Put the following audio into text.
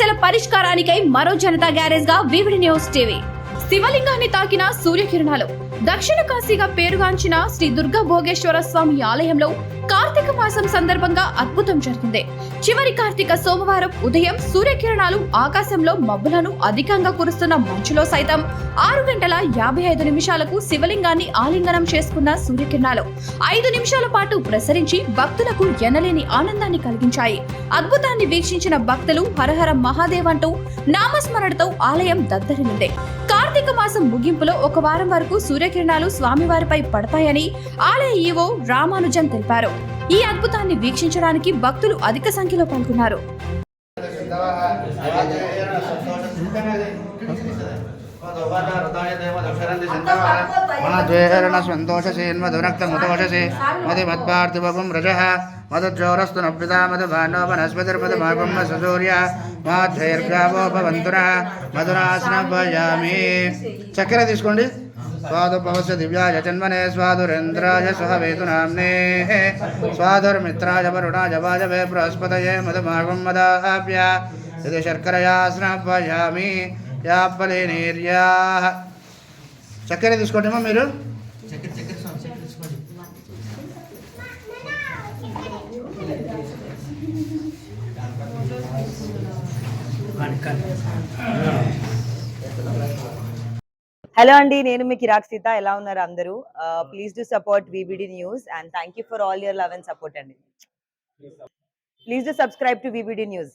పరిష్కారానికై మరో జనతా గ్యారేజ్గా VVD news TV. శివలింగాన్ని తాకిన సూర్యకిరణాలు. దక్షిణ కాశీగా పేరుగాంచిన శ్రీ దుర్గా భోగేశ్వర స్వామి ఆలయంలో కార్తీక మాసం సందర్భంగా అద్భుతం జరిగింది. చివరి కార్తీక సోమవారం ఉదయం సూర్యకిరణాలు ఆకాశంలో మబ్బులను అధికంగా కురుస్తున్న మంచులో సైతం ఆరు గంటల యాభై ఐదు నిమిషాలకు శివలింగాన్ని ఆలింగనం చేసుకున్న సూర్యకిరణాలు ఐదు నిమిషాల పాటు ప్రసరించి భక్తులకు ఎనలేని ఆనందాన్ని కలిగించాయి. అద్భుతాన్ని వీక్షించిన భక్తులు హరహర మహాదేవ్ అంటూ నామస్మరణతో ఆలయం దద్దరిల్లింది. మాసం ముగింపులో ఒక వారం వరకు సూర్యకిరణాలు స్వామివారిపై పడతాయని ఆలయ ఈవో రామానుజన్ తెలిపారు. ఈ అద్భుతాన్ని వీక్షించడానికి భక్తులు అధిక సంఖ్యలో పాల్గొన్నారు. మద్వేరణ సంతోషసి మధురక్తముతోషసి మది మద్భార్తివగుం రజః. మధుజ్జోరస్తు నప్పితా మధు భాండోపనస్పతిర్మధు భాగం సూర్య మాధ్వైర్గావోపవంతున మధురాసనభయామి చక్కెర తీసుకోండి. స్వాదు స్వాదుర్భవస్య దివ్యాయ జన్మనే స్వాదురేంద్రాయ సహవేతు నామ్నే స్వాదుర్మిత్రాయ వరుణాయ వాజవే బృహస్పతయే మధుమాగం మదాభ్య ఇది శర్కరయా స్నాపయామి యాపలేనీర్యా చక్కెర తీసుకోండి మీరు. హలో అండి నేను మీ కిరాక్ సీత. ఎలా ఉన్నారు అందరూ? Please do support VBD news and thank you for all your love and. Support అండి please do subscribe to VBD news